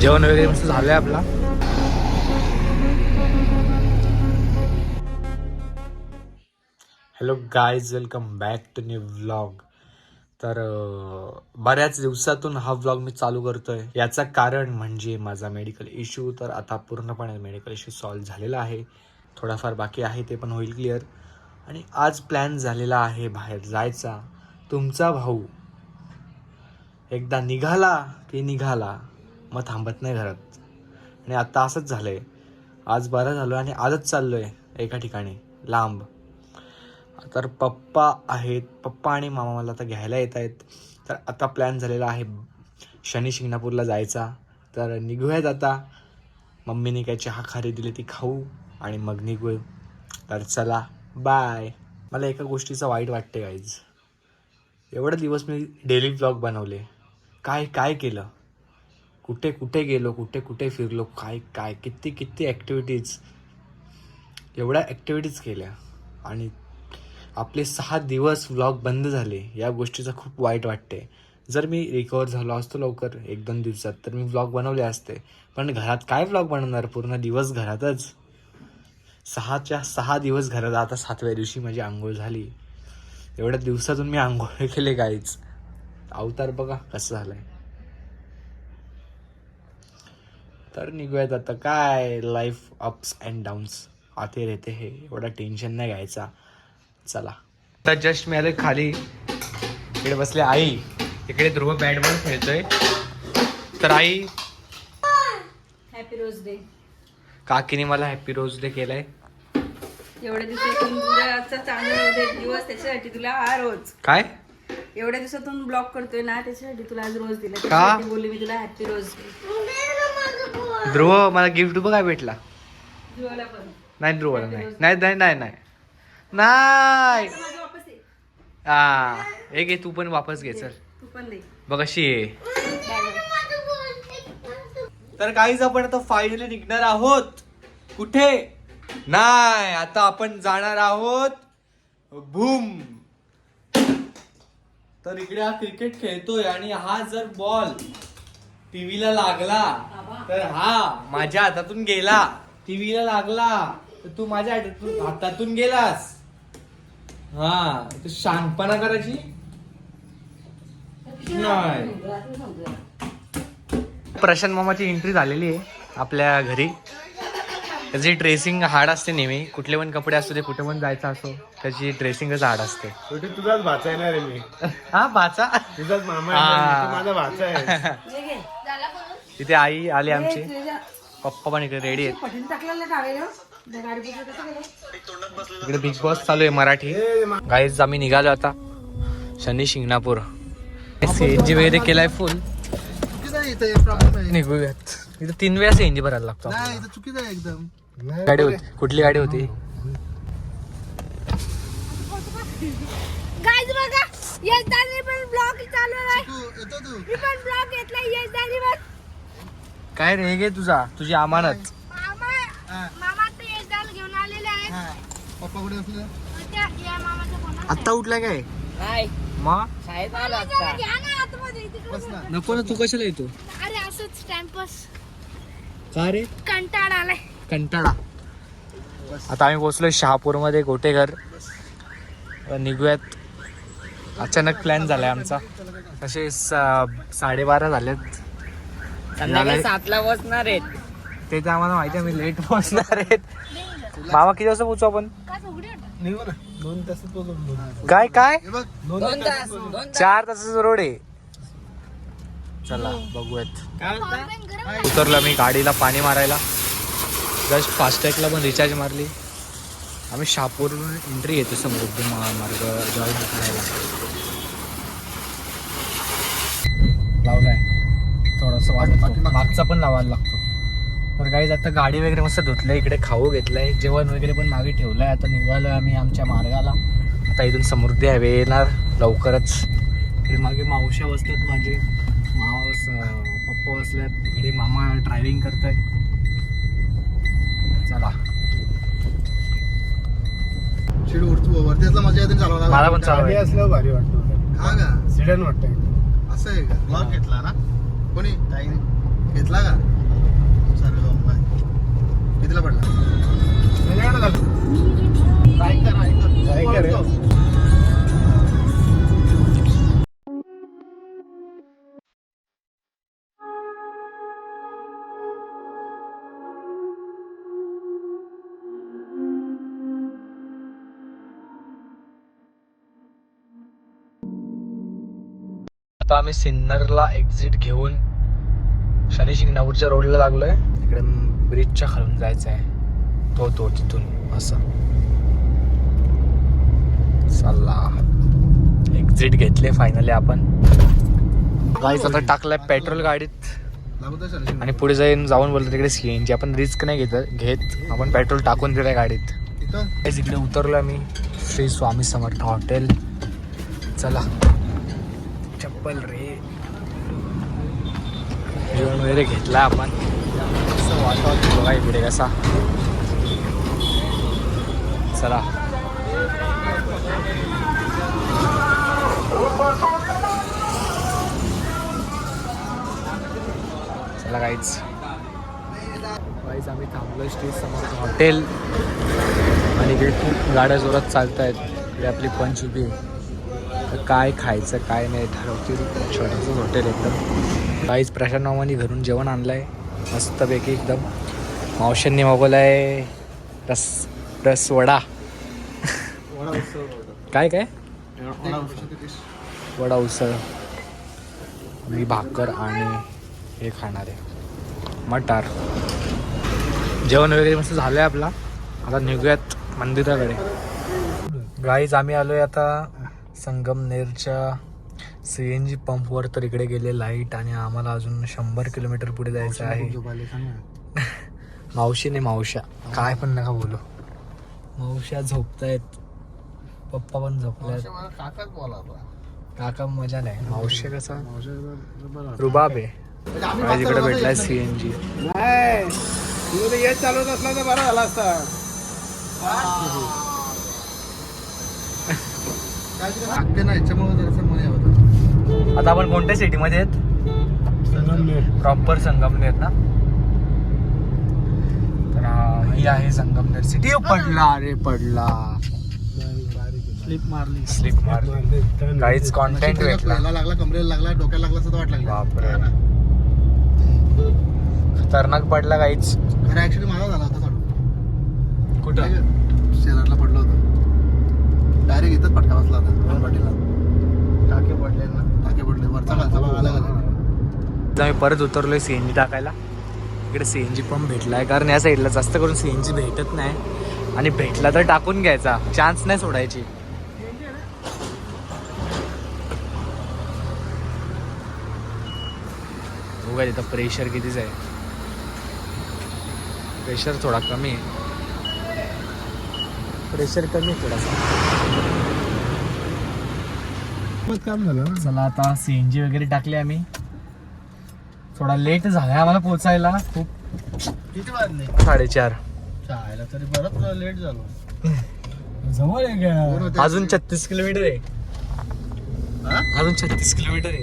जेवण वगैरे मस्त झालंय आपला. Hello guys welcome back to new vlog तर बऱ्याच दिवसातून हा व्लॉग मी चालू करतोय. याचं कारण म्हणजे माझा मेडिकल इश्यू तर आता पूर्णपणे मेडिकल इश्यू सॉल्व्ह झालेला आहे. थोडाफार बाकी आहे ते पण होईल क्लिअर आणि आज प्लॅन झालेला आहे बाहेर जायचा. तुमचा भाऊ. एकदा निघाला की निघाला मग थांबत नाही घरात. आणि आता असंच झालं आहे आज बरं झालं आणि आजच चाललो आहे एका ठिकाणी लांब. तर पप्पा आहेत पप्पा आणि मामा मला आता घ्यायला येत आहेत. तर आता प्लॅन झालेला आहे शनी शिंगणापूरला जायचा. तर निघूयात आता. मम्मीने काय चहा खारी दिली ती खाऊ आणि मग निघू. तर चला बाय मला एका गोष्टीचं वाईट वाटते गाईज एवढे दिवस मी डेली ब्लॉग बनवले. काय काय केलं? कुठे कुठे गेलो? कुठे कुठे फिरलो? काय काय? किती किती ॲक्टिव्हिटीज एवढ्या ॲक्टिव्हिटीज केल्या. आणि आपले सहा दिवस व्लॉग बंद झाले या गोष्टीचं खूप वाईट वाटते. जर मी रिकवर झालो असतो लवकर एक दोन दिवसात तर मी व्लॉग बनवले असते. पण घरात काय व्लॉग बनवणार? पूर्ण दिवस घरातच. सहाच्या सहा दिवस घरात. आता सातव्या दिवशी माझी आंघोळ झाली. एवढ्या दिवसातून मी आंघोळ केले काहीच अवतार बघा कसं झालंय. तर निघूयात आता काय लाईफ अप्स अँड डाऊन्स आते रहते हे. एवढा टेन्शन नाही घ्यायचा. चला. तर जस्ट मी आले खाली. इकडे बसले आई. इकडे ध्रुव बॅट बॉल खेळतोय. तर आई हॅपी रोज डे काकीने मला हॅपी रोज डे केलाय. एवढ्या दिवसातून तुझ्याचा चांगला दे- दिवस त्याच्यासाठी तुला हा रोज. काय? एवढ्या दिवसातून ब्लॉग करतोय ना त्याच्यासाठी तुला आज रोज दिला. का? त्याच्यासाठी बोलली मी तुला हॅपी रोज. ध्रुव मला गिफ्ट बघ भेटला. पण. नाही ध्रुवला नाही. नाही नाही नाही नाही. नाही. हा. एक घे तू पण वापस घे चल. तू पण दे. बघ अशी आहे. तर काहीच आपण आता फायनली निघणार आहोत. कुठे? नाही आता आपण जाणार आहोत भूम. तर इकडे हा क्रिकेट खेळतोय आणि हा जर बॉल टीव्हीला लागला तर हा माझ्या हातातून गेला. टीव्हीला लागला तर तू माझ्या हातातून हातातून गेलास. हा तू शांतपणा करायची? नाही. प्रशांत मामाची एंट्री झालेली आहे आपल्या घरी. त्याची ड्रेसिंग हार्ड असते नेहमी. कुठले पण कपडे असतो ते कुठे पण जायचं असो त्याची ड्रेसिंगच हार्ड असते. शेवटी तुझाच भाचा आहे ना रे मी? हा बाचा तुझाच मामा हा. तू माझा भाचा आहे घे. तिथे आई आली आमची. पप्पा पण इकडे रेडी आहेत. पटीन टाकलेलं टावेल. त्या गाडीपासून कसं गेलं? इकडे बिग बॉस चालू आहे मराठी. गाईज आम्ही निघालो आता. शनी शिंगणापूर. सीएनजी वगैरे केलाय फुल चुकीचं आहे इथं प्रॉब्लेम आहे. निघूयात. इथं तीन वेळा सीएनजी भरायला लागतो नाही इथं चुकीचं आहे एकदम. गाडी होती. कुठली गाडी होती? गाईज बघा येताना पण ब्लॉग चालू आहे. तू येतो तू. मी पण ब्लॉग घेतला पण. काय रे घे तुझा. तुझी अमानत. मामा. मामा ते येताना घेऊन आलेले आहेत. पप्पा कुठे असले त्या या मामाचा फोन आहे. आत्ता उठला काय? मग शाळेत आलो जरा आता घ्या ना आतमध्ये तिकडे बस ना. नको ना तू कशाला येतो? अरे असंच टाइमपास का रे? कंटाळा आलाय. कंटाळा. आता आम्ही पोहोचलो शहापूरमध्ये गोटेघर. निघूयात. अचानक प्लॅन झालाय आमचा. तसे सा- साडेबारा झालेत. संध्याकाळी सातला बसणार आहेत. ते तर आम्हाला माहिती आहे आम्ही लेट पोहोचणार आहेत. मामा किती वाजता पोहोचू आपण? दोन पोहोचू काय काय? हे बघ दोन तास दोन तास. चार तासाचा रोड आहे. चला बघूयात. काय उतरलो मी गाडीला पाणी मारायला. जस्ट फास्टॅगला पण रिचार्ज मारली. आम्ही शहापूरवरून एंट्री येतो समृद्धी मा- मार्ग जॉईन करायला लावलाय. थोडंसं मागचा पण लावायला लागतो. तर काही आता गाडी वगैरे मस्त धुतलंय इकडे खाऊ घेतलंय. जेवण वगैरे पण मागे ठेवलंय. आता निघालोय आम्ही आमच्या मार्गाला. आता इथून समृद्धी हवे येणार लवकरच. इकडे मागे मावश्या बसतात माझे मामा बस पप्पा बसल्यात. इकडे मामा ड्रायव्हिंग करताय. चला असला मजा येते चालवणार मला पण चालवायला. गाडी असल्यावर भारी वाटतो हा का? सिडन वाटतं असं आहे का? ब्लॉक घेतला ना? कोणी? घेतला का? सर कितीला पडला? काय कर काय कर रे? आता आम्ही सिन्नरला एक्झिट घेऊन शनी शिंगणापूरच्या रोडला लागलोय. इकडे ब्रिजच्या खालून जायचं आहे तो तो तिथून असं. चला. एक्झिट घेतले फायनली आपण. गाईच आता टाकलाय पेट्रोल गाडीत. आणि पुढे जाईन जाऊन बोलतो तिकडे सीएनजी आपण रिस्क नाही घेत घेत. आपण पेट्रोल टाकून दिलंय गाडीत. इकडे उतरलो आम्ही. श्री स्वामी समर्थ हॉटेल चला. चप्पल रे जेवण वगैरे घेतला आपण. असं वातावरण बघा इकडे कसा. चला. चला काहीच काहीच आम्ही थांबलो श्री समोर हॉटेल आणि इकडे खूप गाड्या जोरात चालत आहेत इकडे आपली पंच उभी आहे काय खायचं काय नाही ठरवतील. छोटंसं हॉटेल एकदम. काहीच प्रशांत मामाने घरून जेवण आणलं आहे मस्तपैकी एकदम. मावशांनी मागवलं आहे रस रस वडा. काय काय? वडा उसळ. मी भाकर आणि हे खाणार आहे. मटार. जेवण वगैरे मस्त झालं आहे आपला. आता निघूयात मंदिराकडे. गाईज आम्ही आलोय आता संगमनेरच्या सी एन जी पंपवर तर इकडे गेले लाइट आणि आम्हाला अजून शंभर किलोमीटर पुढे जायचं आहे. मावशीने मावशा काय पण नका बोलू. मावशा झोपतायत. पप्पा पण काकाच बोला काका मजा नाही. मावशी कसा? रुबाब आहे. आज इकडे भेटलाय सी एन जी. नाही. तुझं ते येत चालवत असला तर बरा झाला असता. लागते ना याच्यामुळे जरासं मन होतं आता. आपण कोणत्या सिटीमध्ये आहेत? प्रॉपर संगमनेर ना? तर हा, आहे संगमनेर सिटी पडला अरे पडला. स्लिप मारली. स्लिप मारली. काहीच कॉन्टेंट भेटला. लागला लागला कमरेला लागला डोक्याला लागला असं वाट लागला. बापरे. ना. खतरनाक पडला काहीच. अरे ऍक्च्युली माझा झाला होता कुठं? शेजारला पडलं होतं. डायरेक्ट इथंच फटका बसला होता पाटीला टाके पडले ना. टाके पडले वरचा खालचा भाग आला गेला आम्ही परत उतरलोय सीएनजी टाकायला. इकडे सीएनजी पंप भेटलाय कारण या साईडला जास्त करून सीएनजी भेटत नाही. आणि भेटला तर टाकून घ्यायचा चान्स नाही सोडायची. बघा तिथं प्रेशर कितीच आहे. प्रेशर थोडा कमी आहे. प्रेशर कमी आहे थोडासा. काम झालं ना? चला आता सीएनजी वगैरे टाकली आम्ही. थोडा लेट झालाय आम्हाला पोचायला. खूप किती वाजले? साडेचार. चायला तरी बरंच लेट झालो. जवळ आहे का? अजून छत्तीस किलोमीटर आहे. हा? अजून छत्तीस किलोमीटर आहे.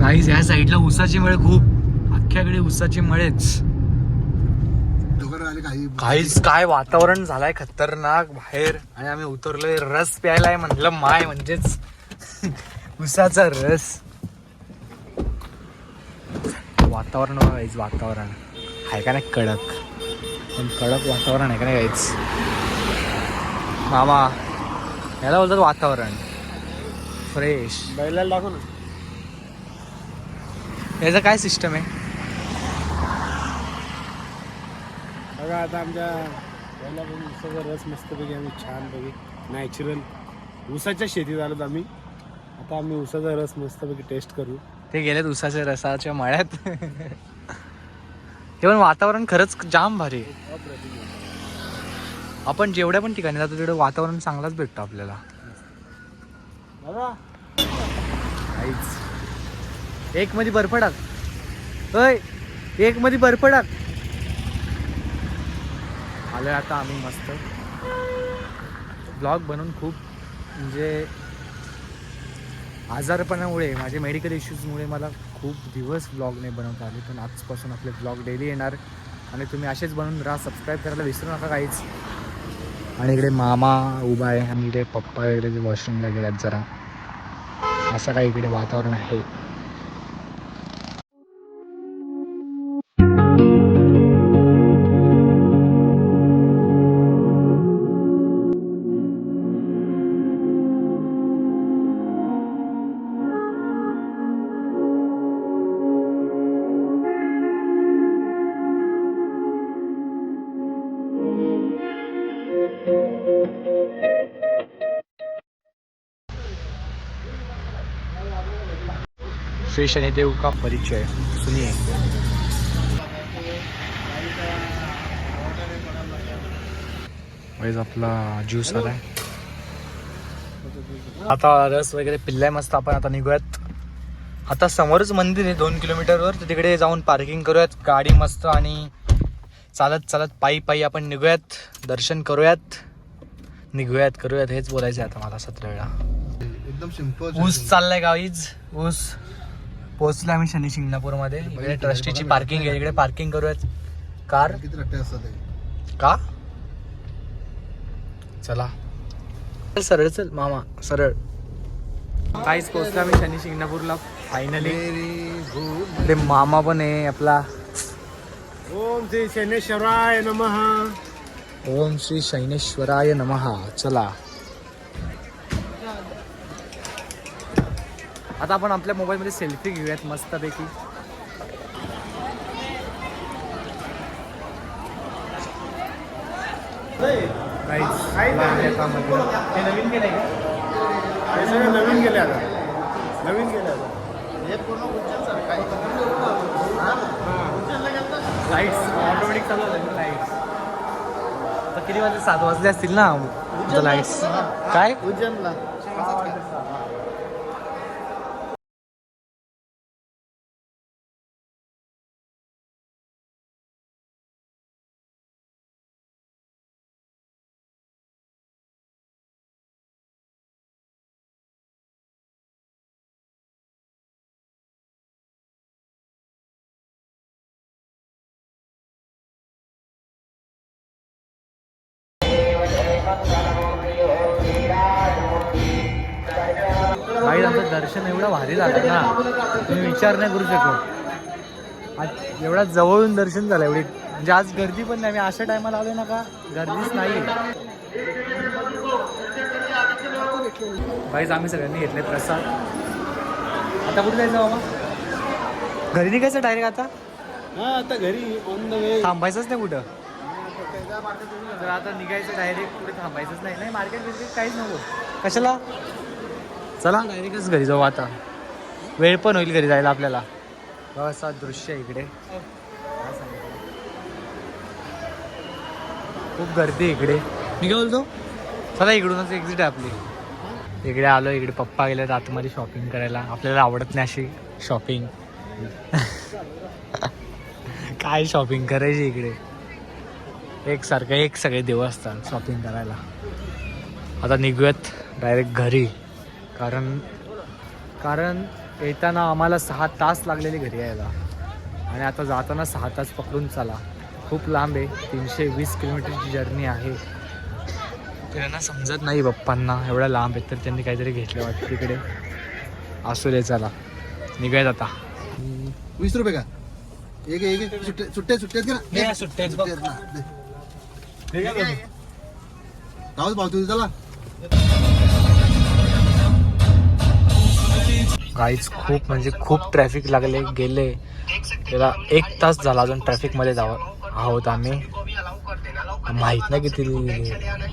गाईज ह्या साईडला उसाची मळे खूप. अख्ख्याकडे उसाची मळेच. काही काहीच काय वातावरण झालंय खतरनाक बाहेर. आणि आम्ही उतरलोय रस प्यायलाय म्हणलं माय म्हणजेच उसाचा रस. वातावरण गाईज वातावरण. आहे का नाही कडक? पण कडक वातावरण आहे का नाही गाईज मामा याला बोलतात वातावरण. फ्रेश बैलाला दाखव ना. याचं काय सिस्टम आहे? बघा आता आमच्या पहिला पण उसाचा रस मस्तपैकी आम्ही छानपैकी नॅचरल ऊसाच्या शेतीत आलोत आम्ही. आता आम्ही उसाचा रस मस्तपैकी टेस्ट करू. ते गेलेत उसाच्या रसाच्या मळ्यात. हे पण वातावरण खरंच जाम भारी आहे. आपण जेवढ्या पण ठिकाणी जातो तेवढं वातावरण चांगलाच भेटतो आपल्याला. काहीच एक मध्ये बर्फ टाक एक मध्ये बर्फ टाक आलोय आता आम्ही मस्त. ब्लॉग बनवून खूप म्हणजे आजारपणामुळे माझे मेडिकल इश्यूजमुळे मला खूप दिवस ब्लॉग नाही बनवता आले. पण आजपासून आपले ब्लॉग डेली येणार. आणि तुम्ही असेच बनवून राहा सबस्क्राईब करायला विसरू नका काहीच. आणि इकडे मामा उभा आहे आणि इकडे पप्पा वगैरे जे वॉशरूमला गेल्यात जरा. असं काही इकडे वातावरण आहे. श्री शनिदेव का? परिचय. वाईज आपला ज्यूस आलाय. आता रस वगैरे पिल्लाय मस्त. आपण आता निघूयात. आता समोरच मंदिर आहे दोन किलोमीटरवर तर तिकडे जाऊन पार्किंग करूयात. गाडी मस्त आणि चालत चालत पायी पायी आपण निघूयात. दर्शन करूयात. निघूयात करूयात. हेच बोलायचं आहे आता मला सतरा वेळा. एकदम सिंपल ऊस चाललाय गावीज ऊस. पोहोचलो आम्ही शनी शिंगणापूरमध्ये. इकडे ट्रस्टीची पार्किंग आहे. इकडे पार्किंग करूयात. कार. किती रट्टे असतात का? चला. सरळ चल मामा सरळ. काहीच पोहोचलो आम्ही शनी शिंगणापूरला फायनली मामा पण आहे आपला. ओम श्री शनेश्वराय नमः. ओम श्री शैनेश्वराय नमहा चला. आता आपण आपल्या मोबाईलमध्ये सेल्फी घेऊयात मस्तपैकी. हे नवीन नवीन गेले आता. नवीन गेले आता. लाईट्स ऑटोमॅटिक चालू झाले लाईट्स आता किती वाजले? सात वाजले असतील ना. लाईट्स काय? उज्जैनला भाई आमचं दर्शन एवढं भारी झालं ना. तुम्ही विचार नाही करू शकत. आज एवढा जवळून दर्शन झालं एवढी. म्हणजे आज गर्दी पण नाही मी अशा टायमाला आलो ना का? गर्दीच नाही भाईच आम्ही सगळ्यांनी घेतले प्रसाद. आता कुठे जायचं बाबा घरी निघायचं डायरेक्ट आता? हा आता घरी ऑन द वे थांबायचंच नाही कुठं. तर आता निघायचं डायरेक्ट थांबायचंच नाही. नाही मार्केट बिर्केट काहीच नको. कशाला? चला. डायरेक्टच घरी जाऊ आता. वेळ पण होईल घरी जायला आपल्याला. असा दृश्य इकडे. सांगायचं? खूप गर्दी आहे इकडे. मी काय बोलतो चला इकडूनच एक्झिट आहे आपली. इकडे आलो इकडे पप्पा गेले आतमध्ये शॉपिंग करायला. आपल्याला आवडत नाही अशी शॉपिंग काय शॉपिंग करायची इकडे? एकसारखं एक सगळे देवस्थान शॉपिंग करायला. आता निघूयात डायरेक्ट घरी. कारण कारण येताना आम्हाला सहा तास लागलेले घरी यायला. आणि आता जाताना सहा तास पकडून चला. खूप लांब आहे तीनशे वीस किलोमीटरची जर्नी आहे. त्यांना समजत नाही पप्पांना एवढ्या लांब आहेत तर त्यांनी काहीतरी घेतलं वाटतं तिकडे. असू दे चला. निघायत आता. वीस रुपये का? एक एक एक सुट्टे सुट्टे सुट्टे आहेत का ना? दे ना सुट्टे आहेत बघ. सुट्टे आहेत ना, दे. राहू दे भाऊ तुझी चला. गाईच खूप म्हणजे खूप ट्रॅफिक लागले गेले. त्याला एक तास झाला अजून ट्रॅफिकमध्ये जावं आहोत आम्ही. माहीत नाही किती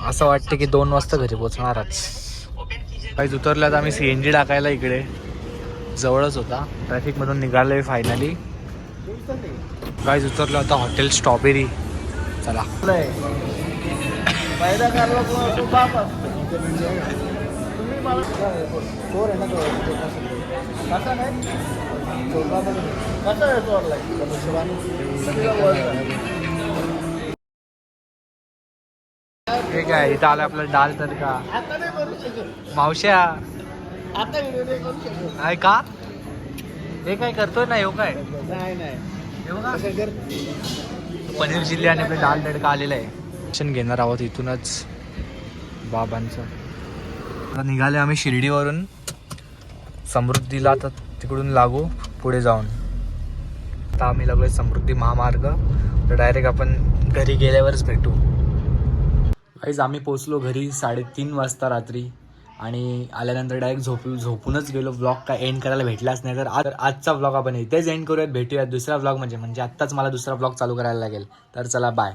असं वाटतं की दोन वाजता घरी पोचणारच काहीच उतरल्यात आम्ही सी एन जी टाकायला इकडे. जवळच होता. ट्रॅफिकमधून निघालोय फायनली काहीच उतरलं आता हॉटेल स्ट्रॉबेरी चला. हे काय इथं आलं आपलं डाल तर का? आता नाही करू शकत. मावश्या. आता व्हिडिओ नाही करू शकत. आहे का? हे काय करतोय ना हो काय? नाही नाही. असं कर. पनीर चिल्ली आणि आपलं डाल तडका आलेला आहे. दर्शन घेणार आहोत इथूनच बाबांचं. आता निघाले आम्ही शिर्डीवरून. समृद्धीला आता तिकडून लागू पुढे जाऊन. आता आम्ही लागलो समृद्धी महामार्ग. तर डायरेक्ट आपण घरी गेल्यावरच भेटू. काहीच आम्ही पोचलो घरी साडेतीन वाजता रात्री. आणि आल्यानंतर डायरेक्ट झोपू झोपूनच गेलो. ब्लॉग काय एंड करायला भेटलाच नाही. तर आज आजचा ब्लॉग आपण इथेच एंड करूयात. भेटूयात दुसरा ब्लॉग म्हणजे म्हणजे आत्ताच मला दुसरा ब्लॉग चालू करायला लागेल. तर चला बाय